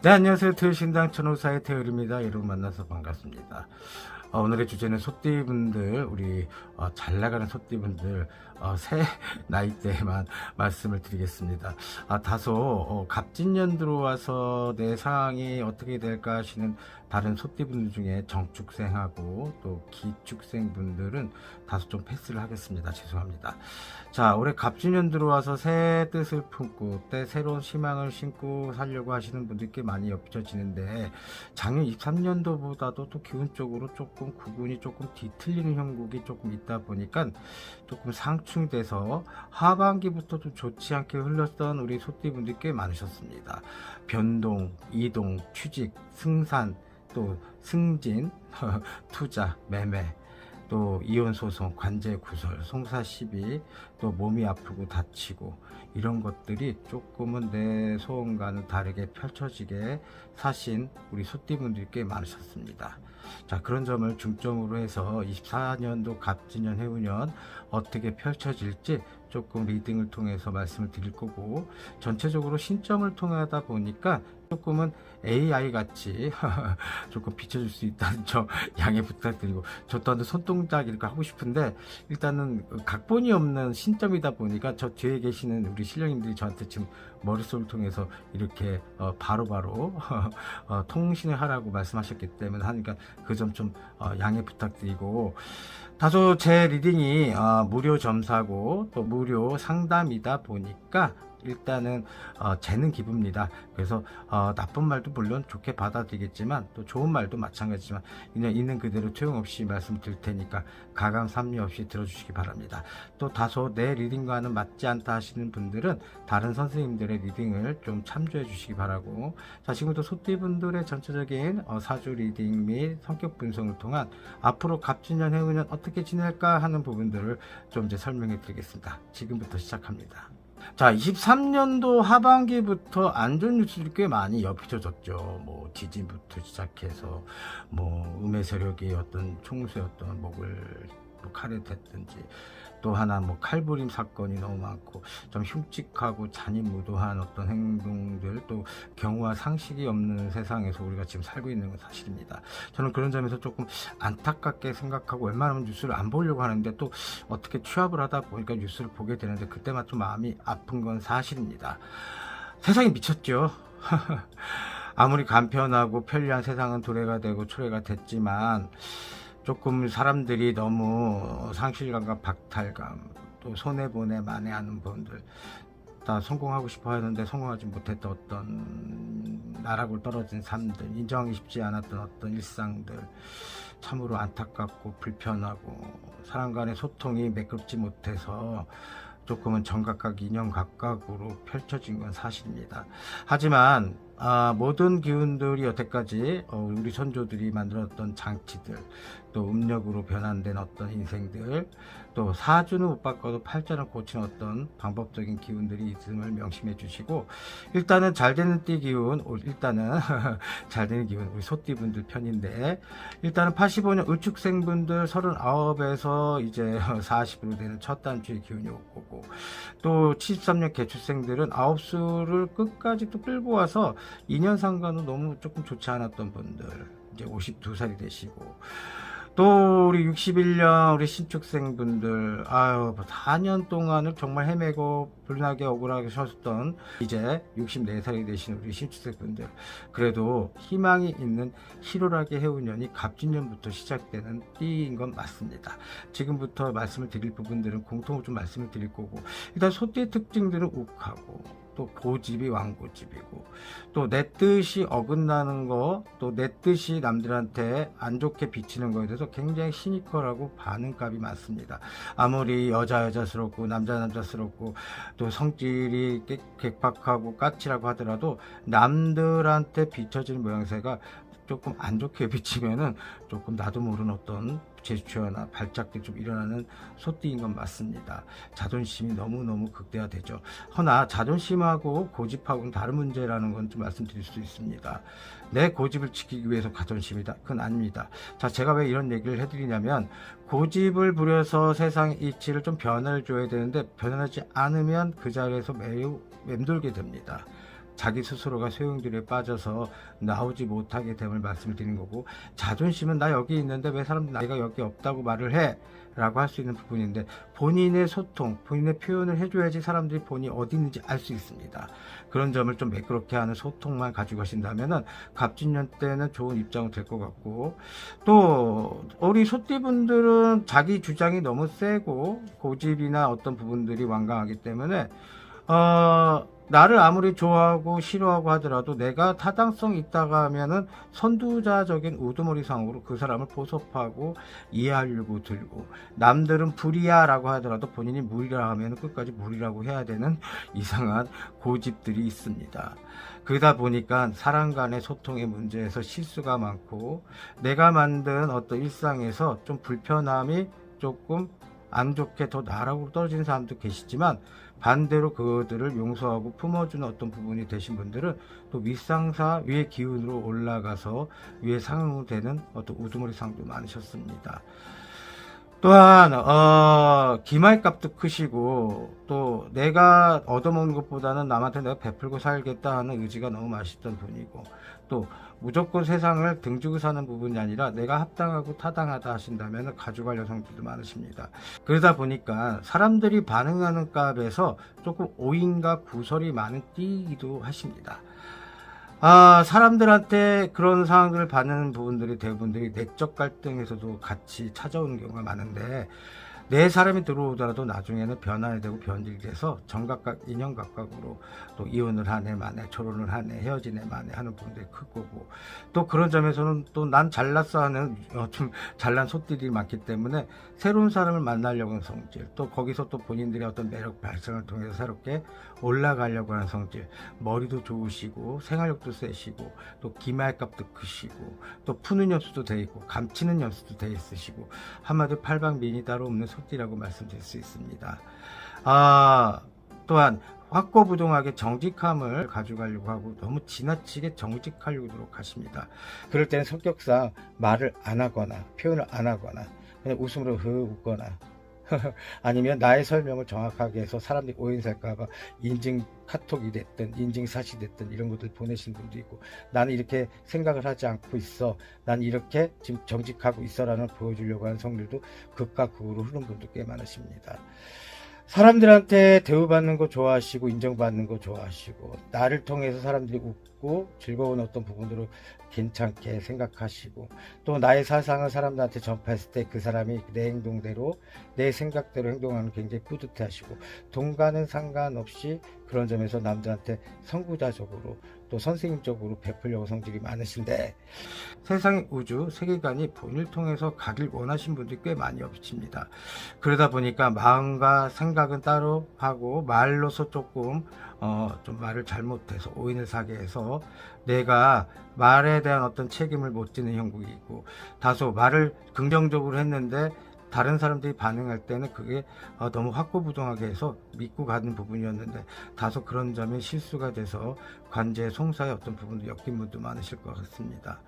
네, 안녕하세요. 태일신당 천호사의 태일입니다. 여러분 만나서 반갑습니다. 어, 오늘의 주제는 소띠분들, 우리 어, 잘 나가는 소띠분들 어, 새 나이대에만 말씀을 드리겠습니다. 아, 다소 어, 갑진년 들어와서 내 상황이 어떻게 될까 하시는 다른 소띠분들 중에 정축생하고 또 기축생분들은 다소 좀 패스를 하겠습니다. 죄송합니다. 자, 올해 갑진년 들어와서 새 뜻을 품고 때 새로운 희망을 심고 살려고 하시는 분들이 꽤 많이 엮여지는데 작년 23년도보다도 또 기운적으로 조금 구분이 조금 뒤틀리는 형국이 조금 있다 보니까 조금 상충이 돼서 하반기부터 좀 좋지 않게 흘렀던 우리 소띠분들이 꽤 많으셨습니다. 변동, 이동, 취직, 승산, 또 승진, 투자, 매매, 또 이혼 소송, 관제 구설, 송사 시비, 또 몸이 아프고 다치고 이런 것들이 조금은 내 소원과는 다르게 펼쳐지게 사신 우리 소띠분들이 꽤 많으셨습니다. 자 그런 점을 중점으로 해서 24년도 갑진년 해운년 어떻게 펼쳐질지 조금 리딩을 통해서 말씀을 드릴 거고 전체적으로 신점을 통하다 보니까 조금은 AI 같이 조금 비춰줄 수 있다는 점 양해 부탁드리고 저 또한 손동작 이렇게 하고 싶은데 일단은 각본이 없는 신점이다 보니까 저 뒤에 계시는 우리 신령님들이 저한테 지금 머릿속을 통해서 이렇게 어, 바로바로 어, 통신을 하라고 말씀하셨기 때문에 하니까 그 점 좀 양해 부탁드리고 다소 제 리딩이 어, 무료 점사고 또 무료 상담이다 보니까 일단은 어, 재는 기부입니다. 그래서 어, 나쁜 말도 물론 좋게 받아들이겠지만 또 좋은 말도 마찬가지지만 그냥 있는 그대로 투용없이 말씀드릴 테니까 가감 삼리 없이 들어주시기 바랍니다. 또 다소 내 리딩과는 맞지 않다 하시는 분들은 다른 선생님들의 리딩을 좀 참조해 주시기 바라고 자 지금부터 소띠분들의 전체적인 어, 사주 리딩 및 성격 분석을 통한 앞으로 갑진년 해운년 어떻게 지낼까 하는 부분들을 좀 이제 설명해 드리겠습니다. 지금부터 시작합니다. 자, 23년도 하반기부터 안 좋은 뉴스들이 꽤 많이 엽혀졌죠. 뭐, 지진부터 시작해서, 뭐, 음의 세력이 어떤 총수의 어떤 목을 뭐 칼에 댔든지, 또 하나 뭐 칼부림 사건이 너무 많고, 좀 흉측하고 잔인무도한 어떤 행동들, 또 경우와 상식이 없는 세상에서 우리가 지금 살고 있는 건 사실입니다. 저는 그런 점에서 조금 안타깝게 생각하고 웬만하면 뉴스를 안 보려고 하는데 또 어떻게 취합을 하다 보니까 뉴스를 보게 되는데 그때만 좀 마음이 아픈 건 사실입니다. 세상이 미쳤죠. 아무리 간편하고 편리한 세상은 도래가 되고 초래가 됐지만 조금 사람들이 너무 상실감과 박탈감 또 손해보내 만회하는 분들 다 성공하고 싶어 하는데 성공하지 못했던 어떤 나락으로 떨어진 삶들 인정하기 쉽지 않았던 어떤 일상들 참으로 안타깝고 불편하고 사람 간의 소통이 매끄럽지 못해서 조금은 정각각 인연 각각으로 펼쳐진 건 사실입니다. 하지만 아, 모든 기운들이 여태까지 어, 우리 선조들이 만들었던 장치들 또 음력으로 변환된 어떤 인생들 또 사주는 못 바꿔도 팔자를 고치는 어떤 방법적인 기운들이 있음을 명심해 주시고 일단은 잘 되는 띠 기운 오, 일단은 잘 되는 기운 우리 소띠 분들 편인데 일단은 85년 을축생 분들 39에서 이제 40으로 되는 첫 단추의 기운이 올 거고 또 73년 개축생들은 9수를 끝까지 또 끌고 와서 2년 상관은 너무 조금 좋지 않았던 분들 이제 52살이 되시고 또 우리 61년 우리 신축생분들 아유 4년 동안을 정말 헤매고 불나게 억울하게 사셨던 이제 64살이 되신 우리 신축생분들 그래도 희망이 있는 희로하게 해운년이 갑진년부터 시작되는 띠인 건 맞습니다. 지금부터 말씀을 드릴 부분들은 공통으로 좀 말씀을 드릴 거고 일단 소띠의 특징들은 욱하고 또 고집이 왕고집이고 또 내 뜻이 어긋나는 거 또 내 뜻이 남들한테 안 좋게 비치는 거에 대해서 굉장히 시니컬하고 반응값이 많습니다. 아무리 여자 여자스럽고 남자 남자스럽고 또 성질이 깨- 객박하고 까칠하고 하더라도 남들한테 비춰지는 모양새가 조금 안 좋게 비치면은 조금 나도 모르는 어떤 제스처나 발작들이 좀 일어나는 소띠인 건 맞습니다. 자존심이 너무너무 극대화되죠. 허나 자존심하고 고집하고는 다른 문제라는 건 좀 말씀드릴 수 있습니다. 내 고집을 지키기 위해서 자존심이다? 그건 아닙니다. 자, 제가 왜 이런 얘기를 해드리냐면 고집을 부려서 세상의 이치를 좀 변화를 줘야 되는데 변하지 않으면 그 자리에서 매우 맴돌게 됩니다. 자기 스스로가 소용돌이에 빠져서 나오지 못하게 됨을 말씀을 드린 거고 자존심은 나 여기 있는데 왜 사람들이 나이가 여기 없다고 말을 해? 라고 할 수 있는 부분인데 본인의 소통, 본인의 표현을 해줘야지 사람들이 본인이 어디 있는지 알 수 있습니다. 그런 점을 좀 매끄럽게 하는 소통만 가지고 가신다면은 갑진년 때는 좋은 입장은 될 것 같고 또 우리 소띠분들은 자기 주장이 너무 세고 고집이나 어떤 부분들이 완강하기 때문에 어 나를 아무리 좋아하고 싫어하고 하더라도 내가 타당성 있다가 하면은 선두자적인 우두머리상으로 그 사람을 보섭하고 이해하려고 들고 남들은 불이야 라고 하더라도 본인이 무리라 하면 끝까지 무리라고 해야 되는 이상한 고집들이 있습니다. 그러다 보니까 사람 간의 소통의 문제에서 실수가 많고 내가 만든 어떤 일상에서 좀 불편함이 조금 안 좋게 더 나라고 떨어지는 사람도 계시지만 반대로 그들을 용서하고 품어주는 어떤 부분이 되신 분들은 또 윗상사 위의 기운으로 올라가서 위에 상응되는 어떤 우두머리 상도 많으셨습니다. 또한 어, 기말값도 크시고 또 내가 얻어먹는 것보다는 남한테 내가 베풀고 살겠다 하는 의지가 너무 맛있던 분이고 또 무조건 세상을 등지고 사는 부분이 아니라 내가 합당하고 타당하다 하신다면 가져갈 여성들도 많으십니다. 그러다 보니까 사람들이 반응하는 값에서 조금 오인과 구설이 많은 띠기도 하십니다. 아, 사람들한테 그런 상황들을 받는 부분들이 대부분들이 내적 갈등에서도 같이 찾아오는 경우가 많은데 내 사람이 들어오더라도 나중에는 변화가 되고 변질이 돼서 정각각 인연 각각으로 또 이혼을 하네 만에 결혼을 하네 헤어지네 만에 하는 분들이 클 거고. 또 그런 점에서는 또 난 잘났어 하는 어, 좀 잘난 소띠들이 많기 때문에 새로운 사람을 만나려고 하는 성질 또 거기서 또 본인들의 어떤 매력 발생을 통해서 새롭게 올라가려고 하는 성질 머리도 좋으시고 생활력도 세시고 또 기말값도 크시고 또 푸는 연수도 돼 있고 감치는 연수도 돼 있으시고 한마디로 팔방 미인이 따로 없는 소띠라고 말씀드릴 수 있습니다. 아 또한 확고부동하게 정직함을 가져가려고 하고 너무 지나치게 정직하려고 노력하십니다. 그럴 때는 성격상 말을 안 하거나 표현을 안 하거나 그냥 웃음으로 흐 웃거나 아니면 나의 설명을 정확하게 해서 사람들이 오해 살까봐 인증 카톡이 됐든 인증 사시 됐든 이런 것들 보내신 분도 있고 나는 이렇게 생각을 하지 않고 있어 난 이렇게 지금 정직하고 있어라는 보여주려고 하는 성들도 극과 극으로 흐른 분도 꽤 많으십니다. 사람들한테 대우받는 거 좋아하시고 인정받는 거 좋아하시고 나를 통해서 사람들이 웃고 즐거운 어떤 부분으로 괜찮게 생각하시고 또 나의 사상을 사람들한테 전파했을 때 그 사람이 내 행동대로 내 생각대로 행동하는 굉장히 뿌듯해 하시고 동가는 상관없이 그런 점에서 남들한테 선구자적으로 또 선생님적으로 베풀려고 성질이 많으신데 세상 우주 세계관이 본인을 통해서 가길 원하신 분들이 꽤 많이 없습니다. 그러다 보니까 마음과 생각은 따로 하고 말로서 조금 어, 좀 말을 잘못해서 오인을 사게 해서 내가 말에 대한 어떤 책임을 못 지는 형국이 있고 다소 말을 긍정적으로 했는데 다른 사람들이 반응할 때는 그게 어, 너무 확고부동하게 해서 믿고 가는 부분이었는데 다소 그런 점에 실수가 돼서 관제 송사의 어떤 부분도 엮인 분도 많으실 것 같습니다.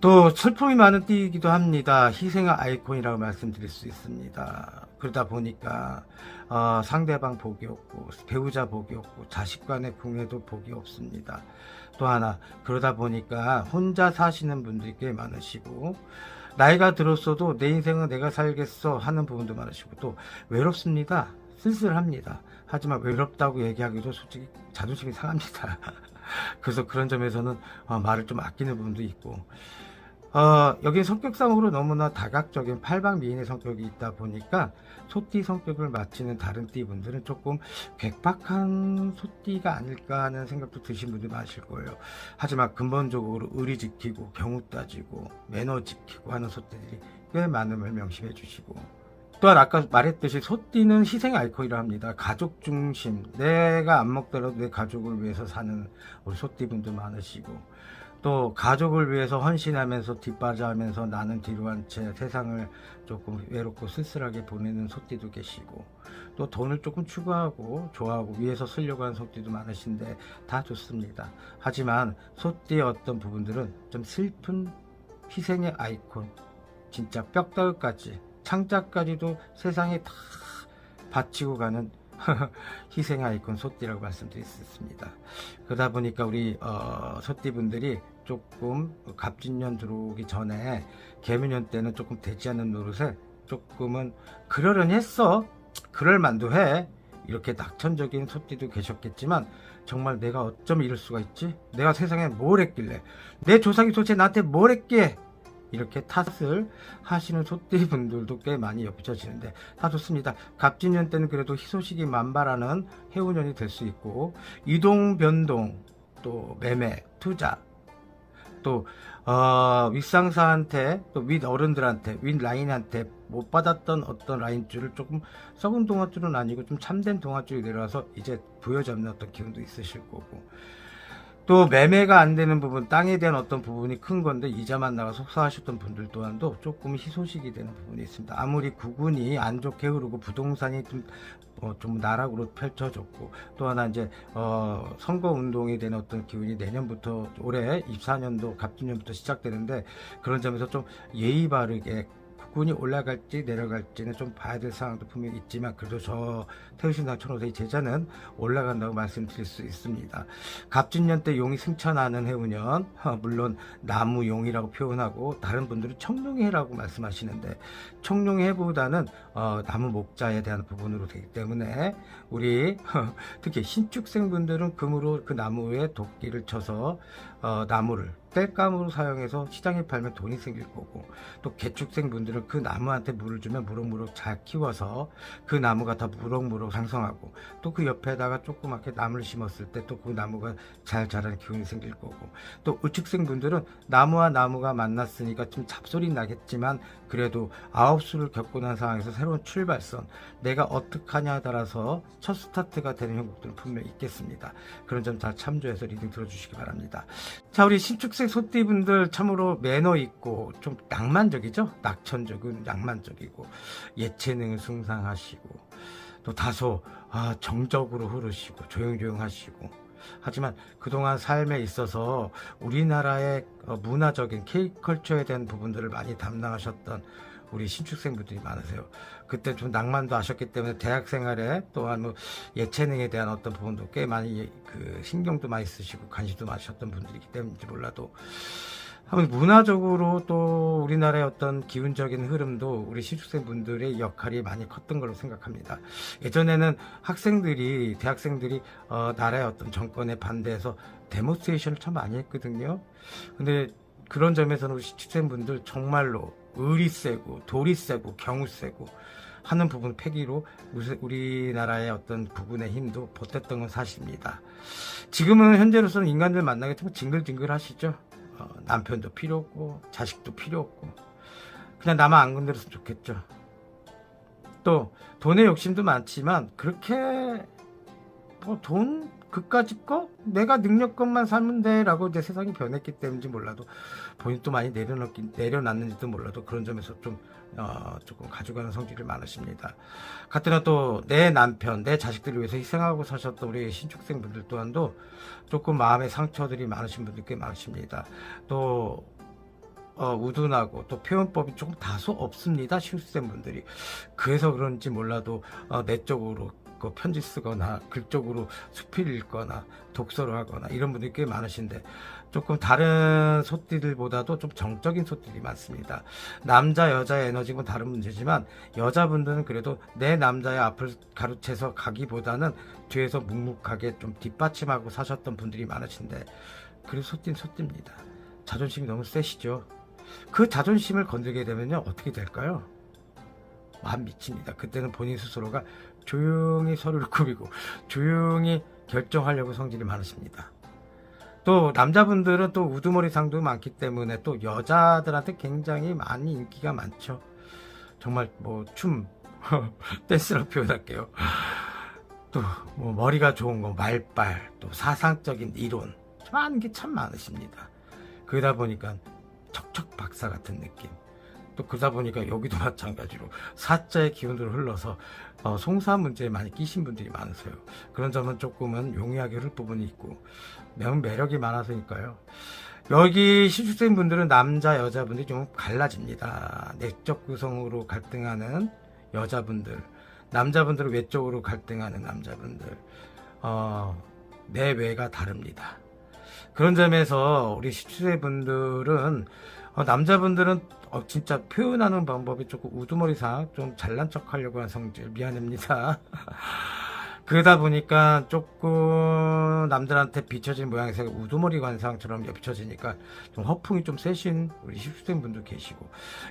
또 슬픔이 많은 띠이기도 합니다. 희생의 아이콘이라고 말씀드릴 수 있습니다. 그러다 보니까 어, 상대방 복이 없고 배우자 복이 없고 자식 간의 궁에도 복이 없습니다. 또 하나 그러다 보니까 혼자 사시는 분들이 꽤 많으시고 나이가 들었어도 내 인생은 내가 살겠어 하는 부분도 많으시고 또 외롭습니다. 쓸쓸합니다. 하지만 외롭다고 얘기하기도 솔직히 자존심이 상합니다. 그래서 그런 점에서는 어, 말을 좀 아끼는 부분도 있고 어, 여기 성격상으로 너무나 다각적인 팔방미인의 성격이 있다 보니까 소띠 성격을 맞히는 다른 띠분들은 조금 괴팍한 소띠가 아닐까 하는 생각도 드신 분들 많으실 거예요. 하지만 근본적으로 의리 지키고 경우 따지고 매너 지키고 하는 소띠들이 꽤 많음을 명심해 주시고 또한 아까 말했듯이 소띠는 희생 아이콘이라 합니다. 가족 중심. 내가 안 먹더라도 내 가족을 위해서 사는 우리 소띠분들 많으시고 또 가족을 위해서 헌신하면서 뒷바라하면서 나는 뒤로 한 채 세상을 조금 외롭고 쓸쓸하게 보내는 소띠도 계시고 또 돈을 조금 추구하고 좋아하고 위해서 쓰려고 하는 소띠도 많으신데 다 좋습니다. 하지만 소띠의 어떤 부분들은 좀 슬픈 희생의 아이콘 진짜 뼈다귀까지 창자까지도 세상에 다 바치고 가는 희생 아이콘 소띠라고 말씀드릴 수 있습니다. 그러다 보니까 우리 어, 소띠분들이 조금 갑진년 들어오기 전에 개미년 때는 조금 되지 않는 노릇에 조금은 그러려니 했어. 그럴 만도 해. 이렇게 낙천적인 소띠도 계셨겠지만 정말 내가 어쩜 이럴 수가 있지? 내가 세상에 뭘 했길래 내 조상이 도대체 나한테 뭘 했기에 이렇게 탓을 하시는 소띠 분들도 꽤 많이 엮여지는데 다 좋습니다. 갑진년 때는 그래도 희소식이 만발하는 해운년이 될 수 있고 이동 변동 또 매매 투자 또 어, 윗상사한테 또 윗어른들한테 윗라인한테 못 받았던 어떤 라인줄을 조금 썩은 동아줄은 아니고 좀 참된 동아줄이 내려와서 이제 부여잡는 어떤 기운도 있으실 거고 또 매매가 안 되는 부분 땅에 대한 어떤 부분이 큰 건데 이자만 나가 속상하셨던 분들 또한도 조금 희소식이 되는 부분이 있습니다. 아무리 구군이 안 좋게 흐르고 부동산이 좀, 어, 좀 나락으로 펼쳐졌고 또 하나 이제 어, 선거 운동이 되는 어떤 기운이 내년부터 올해 24년도 갑진년부터 시작되는데 그런 점에서 좀 예의 바르게 국 군이 올라갈지 내려갈지는 좀 봐야 될 상황도 분명히 있지만 그래도 저 태우신당 천호세의 제자는 올라간다고 말씀드릴 수 있습니다. 갑진년 때 용이 승천하는 해운년 어, 물론 나무용이라고 표현하고 다른 분들은 청룡해라고 말씀하시는데 청룡해보다는 어, 나무 목자에 대한 부분으로 되기 때문에 우리 특히 신축생분들은 금으로 그 나무에 도끼를 쳐서 어, 나무를 땔감으로 사용해서 시장에 팔면 돈이 생길 거고 또 개축생 분들은 그 나무한테 물을 주면 무럭무럭 잘 키워서 그 나무가 더 무럭무럭 상성하고 또 그 옆에다가 조그맣게 나무를 심었을 때 또 그 나무가 잘 자라는 기운이 생길 거고 또 우측생 분들은 나무와 나무가 만났으니까 좀 잡소리 나겠지만 그래도 아홉 수를 겪고 난 상황에서 새로운 출발선 내가 어떻게 하냐에 따라서 첫 스타트가 되는 형국들은 분명히 있겠습니다. 그런 점 잘 참조해서 리딩 들어주시기 바랍니다. 자 우리 신축 생 소띠분들 참으로 매너 있고 좀 낭만적이죠? 낙천적인 낭만적이고 예체능을 숭상하시고 또 다소 아, 정적으로 흐르시고 조용조용하시고. 하지만 그동안 삶에 있어서 우리나라의 어, 문화적인 K컬처에 대한 부분들을 많이 담당하셨던 우리 신축생분들이 많으세요. 그때 좀 낭만도 하셨기 때문에 대학 생활에 또한 뭐 예체능에 대한 어떤 부분도 꽤 많이 그 신경도 많이 쓰시고 관심도 많으셨던 분들이기 때문인지 몰라도 한번 문화적으로 또 우리나라의 어떤 기운적인 흐름도 우리 신축생 분들의 역할이 많이 컸던 걸로 생각합니다. 예전에는 학생들이 대학생들이 어, 나라의 어떤 정권에 반대해서 데모스트레이션을 참 많이 했거든요. 근데 그런 점에서는 우리 신축생 분들 정말로 의리 세고 돌이 세고 경우 세고 하는 부분 우리- 우리나라의 어떤 부분의 힘도 보탰던 건 사실입니다. 지금은 현재로서는 인간들 만나기 좀 징글징글 하시죠. 어, 남편도 필요 없고 자식도 필요 없고 그냥 나만 안 건드렸으면 좋겠죠. 또 돈의 욕심도 많지만 그렇게 뭐 돈 그까짓 거 내가 능력것만 살면 돼 라고 이제 세상이 변했기 때문인지 몰라도 본인 또 많이 내려놓긴 내려놨는지도 몰라도 그런 점에서 좀 어, 조금 가져가는 성질이 많으십니다. 같으나 또 내 남편, 내 자식들을 위해서 희생하고 사셨던 우리 신축생 분들 또한도 조금 마음의 상처들이 많으신 분들 꽤 많으십니다. 또 어, 우둔하고 또 표현법이 조금 다소 없습니다. 신축생 분들이. 그래서 그런지 몰라도 어, 내적으로 그 편지 쓰거나 글적으로 수필 읽거나 독서를 하거나 이런 분들이 꽤 많으신데 조금 다른 소띠들보다도 좀 정적인 소띠들이 많습니다. 남자 여자의 에너지는 다른 문제지만 여자분들은 그래도 내 남자의 앞을 가로채서 가기보다는 뒤에서 묵묵하게 좀 뒷받침하고 사셨던 분들이 많으신데 그래도 소띠는 소띠입니다. 자존심이 너무 세시죠. 그 자존심을 건들게 되면요 어떻게 될까요? 완 미칩니다. 그때는 본인 스스로가 조용히 서로를 꾸미고 조용히 결정하려고 성질이 많으십니다. 또 남자분들은 또 우두머리 상도 많기 때문에 또 여자들한테 굉장히 많이 인기가 많죠. 정말 뭐 춤, 댄스라고 표현할게요. 또 뭐 머리가 좋은 거 말빨, 또 사상적인 이론 많은 게 참 많으십니다. 그러다 보니까 척척 박사 같은 느낌. 또 그러다 보니까 여기도 마찬가지로 사자의 기운으로 흘러서 어, 송사 문제에 많이 끼신 분들이 많으세요. 그런 점은 조금은 용이하게 흐를 부분이 있고 매우 매력이 많아서니까요. 여기 신축생 분들은 남자 여자분들이 좀 갈라집니다. 내적 구성으로 갈등하는 여자분들 남자분들은 외적으로 갈등하는 남자분들 어, 내외가 다릅니다. 그런 점에서 우리 17세 분들은 어, 남자분들은 어, 진짜 표현하는 방법이 조금 우두머리상 좀 잘난 척 하려고 하는 성질 미안합니다. 그러다 보니까 조금 남들한테 비춰진 모양새가 우두머리 관상처럼 비춰지니까 좀 허풍이 좀 세신 우리 10대 분들 계시고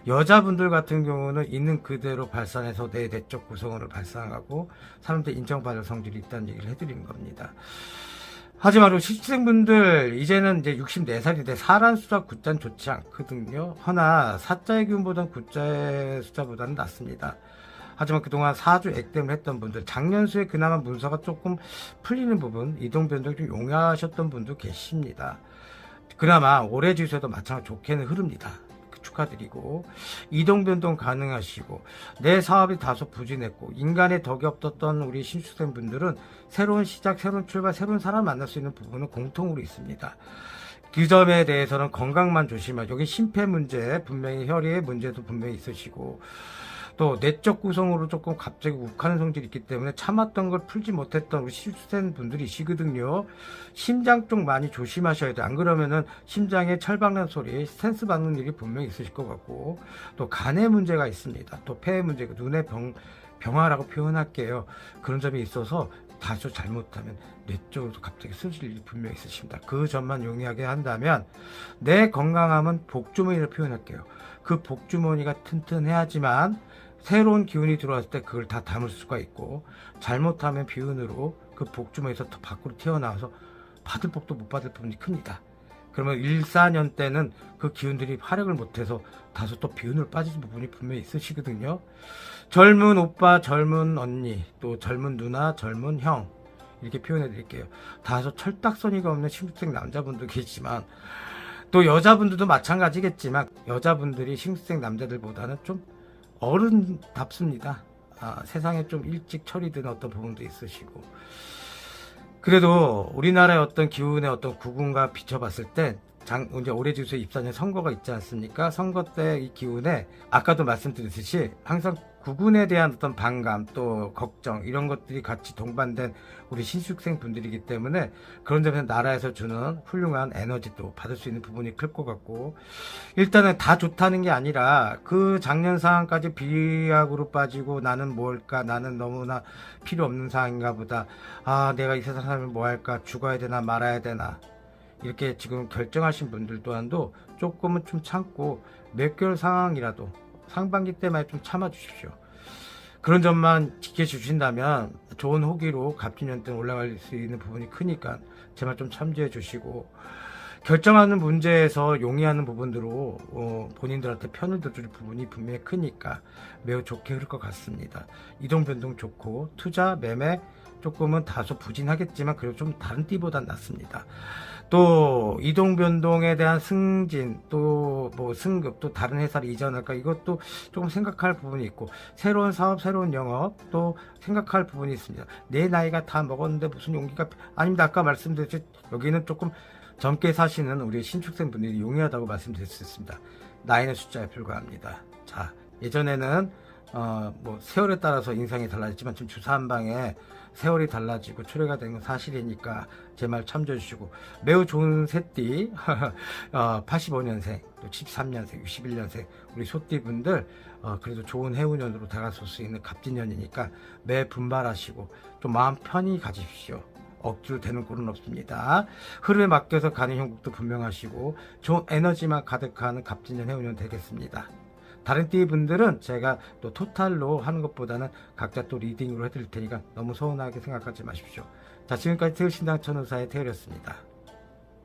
여자분들 같은 경우는 있는 그대로 발산해서 내 내적 구성원을 발산하고 사람들 인정받을 성질이 있다는 얘기를 해드리는 겁니다. 하지만 우리 실생분들 이제는 이제 64살인데 사람 숫자 굿자는 좋지 않거든요. 허나 사자의 기운보다는 굿자의 숫자보다는 낫습니다. 하지만 그동안 사주 액땜을 했던 분들 작년 수에 그나마 문서가 조금 풀리는 부분 이동 변동 좀 용이하셨던 분도 계십니다. 그나마 올해 주에도 마찬가지 좋게는 흐릅니다. 그 축하드리고 이동 변동 가능하시고 내 사업이 다소 부진했고 인간의 덕이 없었던 우리 신축생 분들은 새로운 시작, 새로운 출발, 새로운 사람 만날 수 있는 부분은 공통으로 있습니다. 그 점에 대해서는 건강만 조심하죠. 여기 심폐 문제, 분명히 혈의의 문제도 분명히 있으시고 또 내적 구성으로 조금 갑자기 욱하는 성질이 있기 때문에 참았던 걸 풀지 못했던 우리 실수된 분들이시거든요. 심장 쪽 많이 조심하셔야 돼요. 안 그러면은 심장에 철박난 소리, 스탠스 받는 일이 분명히 있으실 것 같고 또 간에 문제가 있습니다. 또 폐에 문제가 눈의 병 병화라고 표현할게요. 그런 점이 있어서 다소 잘못하면 뇌 쪽으로도 갑자기 쓰실 일이 분명히 있으십니다. 그 점만 용이하게 한다면 내 건강함은 복주머니를 표현할게요. 그 복주머니가 튼튼해야지만 새로운 기운이 들어왔을 때 그걸 다 담을 수가 있고 잘못하면 비운으로 그 복주머니에서 더 밖으로 튀어나와서 받을 복도 못 받을 부분이 큽니다. 그러면 1, 4년 때는 그 기운들이 활약을 못해서 다소 또 비운으로 빠지는 부분이 분명히 있으시거든요. 젊은 오빠, 젊은 언니, 또 젊은 누나, 젊은 형 이렇게 표현해 드릴게요. 다소 철딱서니가 없는 신분생 남자분도 계시지만 또 여자분들도 마찬가지겠지만 여자분들이 신분생 남자들보다는 좀 어른답습니다. 아, 세상에 좀 일찍 처리된 어떤 부분도 있으시고 그래도 우리나라의 어떤 기운의 어떤 구군과 비춰봤을 때 장, 이제 올해 주소에 입사년 선거가 있지 않습니까? 선거 때 이 기운에 아까도 말씀드렸듯이 항상 구군에 대한 어떤 반감 또 걱정 이런 것들이 같이 동반된 우리 신축생 분들이기 때문에 그런 점에서 나라에서 주는 훌륭한 에너지도 받을 수 있는 부분이 클 것 같고 일단은 다 좋다는 게 아니라 그 작년 상황까지 비약으로 빠지고 나는 뭘까 나는 너무나 필요 없는 상황인가 보다. 아 내가 이 세상 살면 뭐 할까 죽어야 되나 말아야 되나. 이렇게 지금 결정하신 분들 또한도 조금은 좀 참고 몇 개월 상황이라도 상반기 때만 좀 참아 주십시오. 그런 점만 지켜주신다면 좋은 호기로 갑진년 때 올라갈 수 있는 부분이 크니까 제발 좀 참조해 주시고 결정하는 문제에서 용이하는 부분으로 어, 본인들한테 편을 들어줄 부분이 분명히 크니까 매우 좋게 흐를 것 같습니다. 이동 변동 좋고 투자 매매 조금은 다소 부진하겠지만 그래도 좀 다른 띠보단 낫습니다. 또 이동 변동에 대한 승진 또 뭐 승급 또 다른 회사를 이전할까 이것도 조금 생각할 부분이 있고 새로운 사업 새로운 영업 또 생각할 부분이 있습니다. 내 나이가 다 먹었는데 무슨 용기가 아닙니다. 아까 말씀드렸듯이 여기는 조금 젊게 사시는 우리 신축생 분들이 용이하다고 말씀드릴 수 있습니다. 나이는 숫자에 불과합니다. 자 예전에는 어, 뭐 세월에 따라서 인상이 달라졌지만 지금 주사 한 방에 세월이 달라지고 초래가 된건 사실이니까 제 말 참조해 주시고 매우 좋은 새띠 어, 85년생 또 73년생 61년생 우리 소띠 분들 어, 그래도 좋은 해운년으로 다가설 수 있는 갑진년이니까 매 분발하시고 좀 마음 편히 가지십시오. 억지로 되는 꼴은 없습니다. 흐름에 맡겨서 가는 형국도 분명하시고 좋은 에너지만 가득한 갑진년 해운년 되겠습니다. 다른 띠 분들은 제가 또 토탈로 하는 것보다는 각자 또 리딩으로 해드릴 테니까 너무 서운하게 생각하지 마십시오. 자, 지금까지 태우신당 천우사의 태우였습니다.